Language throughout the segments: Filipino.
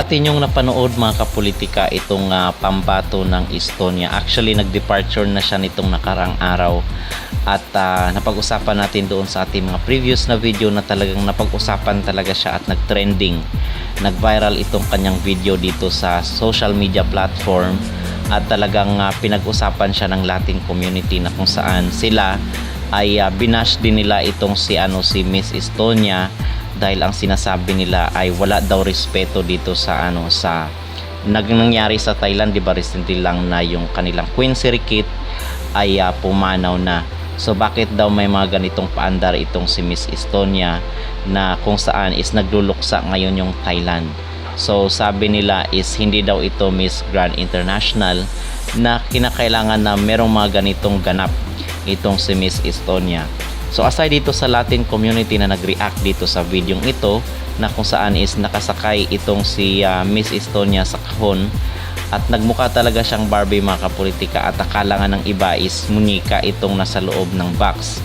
atin yung napanood mga kapolitika itong ah, pambato ng Estonia. Actually, nag-departure na siya nitong nakarang araw. At ah, napag-usapan natin doon sa ating mga previous na video na talagang napag-usapan talaga siya at nag-trending. Nag-viral itong kanyang video dito sa social media platform at talagang ah, pinag-usapan siya ng Latin community na kung saan sila ay ah, binash din nila itong si ano si Miss Estonia dahil ang sinasabi nila ay wala daw respeto dito sa ano sa nangyari sa Thailand di ba? Recently lang na yung kanilang Queen Sirikit ay ah, pumanaw na. So bakit daw may mga ganitong paandar itong si Miss Estonia na kung saan is nagluluksa ngayon yung Thailand? So sabi nila is hindi daw ito Miss Grand International na kinakailangan na merong mga ganitong ganap itong si Miss Estonia So aside dito sa Latin community na nag-react dito sa video ito na kung saan is nakasakay itong si ah, Miss Estonia sa kahon at nagmukha talaga siyang Barbie mga kapolitika at akala nga ng iba is munika itong nasa loob ng box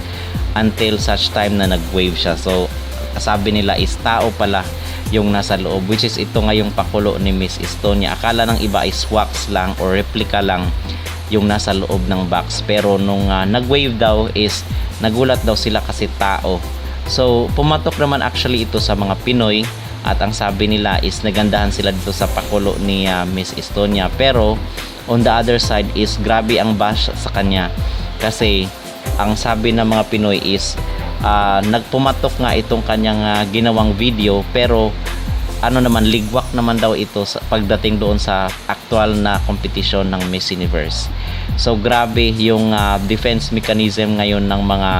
until such time na nag-wave siya. So sabi nila is tao pala yung nasa loob which is ito nga yung pakulo ni Miss Estonia. Akala ng iba is wax lang or replica lang yung nasa loob ng box pero nung ah, nag-wave daw is nagulat daw sila kasi tao. So pumatok naman actually ito sa mga Pinoy at ang sabi nila is nagandahan sila dito sa pakulo ni ah, Miss Estonia. Pero on the other side is grabe ang bash sa kanya. Kasi ang sabi ng mga Pinoy is ah, nagpumatok nga itong kanyang ah, ginawang video. Pero ano naman ligwak naman daw ito sa pagdating doon sa actual na competition ng Miss Universe. So grabe yung ah, defense mechanism ngayon ng mga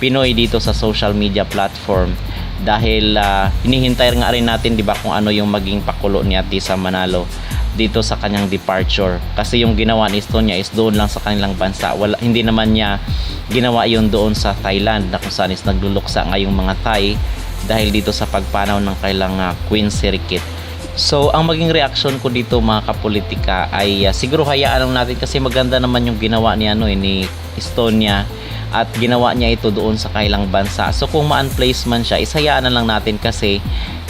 Pinoy dito sa social media platform. Dahil ah, hinihintay nga rin natin 'di ba kung ano yung maging pakulo ni Atisa Manalo dito sa kanyang departure. Kasi yung ginawa ni Estonia is doon lang sa kanilang bansa. Wala hindi naman niya ginawa yun doon sa Thailand na kung saan is nagluluksa ngayong mga Thai dahil dito sa pagpanaw ng kailang ah, Queen Circuit. So, ang maging reaction ko dito mga kapolitika ay ah, siguro hayaan natin kasi maganda naman yung ginawa ni ano eh, ni Estonia at ginawa niya ito doon sa kailang bansa. So, kung ma-unplace man siya, is hayaan na lang natin kasi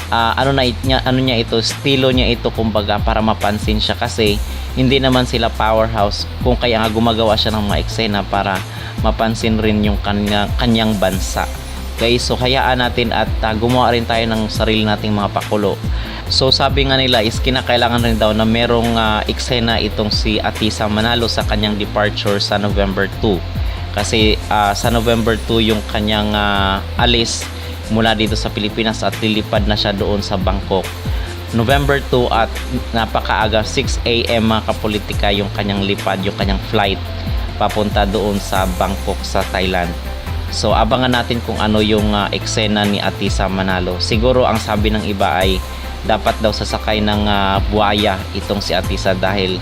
ah, ano na niya ano niya ito, estilo niya ito kumbaga para mapansin siya kasi hindi naman sila powerhouse kung kaya nga gumagawa siya ng mga eksena para mapansin rin yung kanya, kanyang bansa. Okay, so hayaan natin at ah, gumawa rin tayo ng sarili nating mga pakulo. So sabi nga nila is kinakailangan rin daw na merong ah, eksena itong si Atisa Manalo sa kanyang departure sa November 2. Kasi ah, sa November 2 yung kanyang ah, alis mula dito sa Pilipinas at lilipad na siya doon sa Bangkok. November 2 at napakaaga 6 a.m. mga kapolitika yung kanyang lipad, yung kanyang flight papunta doon sa Bangkok sa Thailand. So abangan natin kung ano yung ah, eksena ni Atisa Manalo. Siguro ang sabi ng iba ay dapat daw sasakay ng ah, buhaya itong si Atisa dahil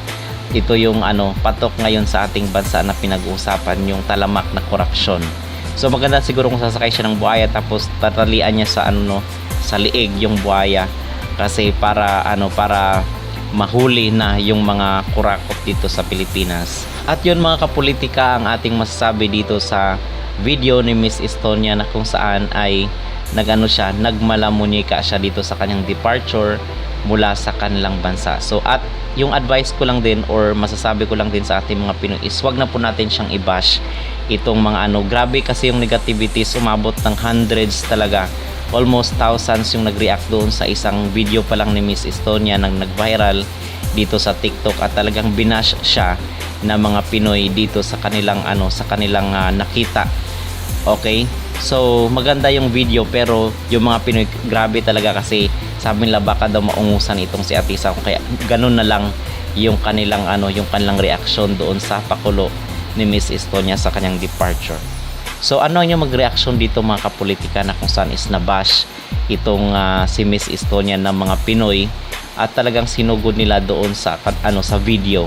ito yung ano patok ngayon sa ating bansa na pinag-uusapan yung talamak na korupsyon. So maganda siguro kung sasakay siya ng buhaya tapos tatalian niya sa ano no, sa liig yung buhaya kasi para ano para mahuli na yung mga kurakot dito sa Pilipinas. At yun mga kapolitika ang ating masasabi dito sa video ni Miss Estonia na kung saan ay nagano siya, nagmalamunika siya dito sa kanyang departure mula sa kanilang bansa. So at yung advice ko lang din or masasabi ko lang din sa ating mga Pinoy is wag na po natin siyang i-bash itong mga ano. Grabe kasi yung negativity sumabot ng hundreds talaga. Almost thousands yung nag-react doon sa isang video pa lang ni Miss Estonia nang nag-viral dito sa TikTok at talagang binash siya na mga Pinoy dito sa kanilang ano sa kanilang ah, nakita Okay? So, maganda yung video pero yung mga Pinoy, grabe talaga kasi sabi nila baka daw maungusan itong si Atisa kaya ganun na lang yung kanilang ano, yung kanilang reaction doon sa pakulo ni Miss Estonia sa kanyang departure. So, ano yung mag-reaction dito mga kapolitika na kung saan is nabash itong ah, si Miss Estonia ng mga Pinoy at talagang sinugod nila doon sa ano sa video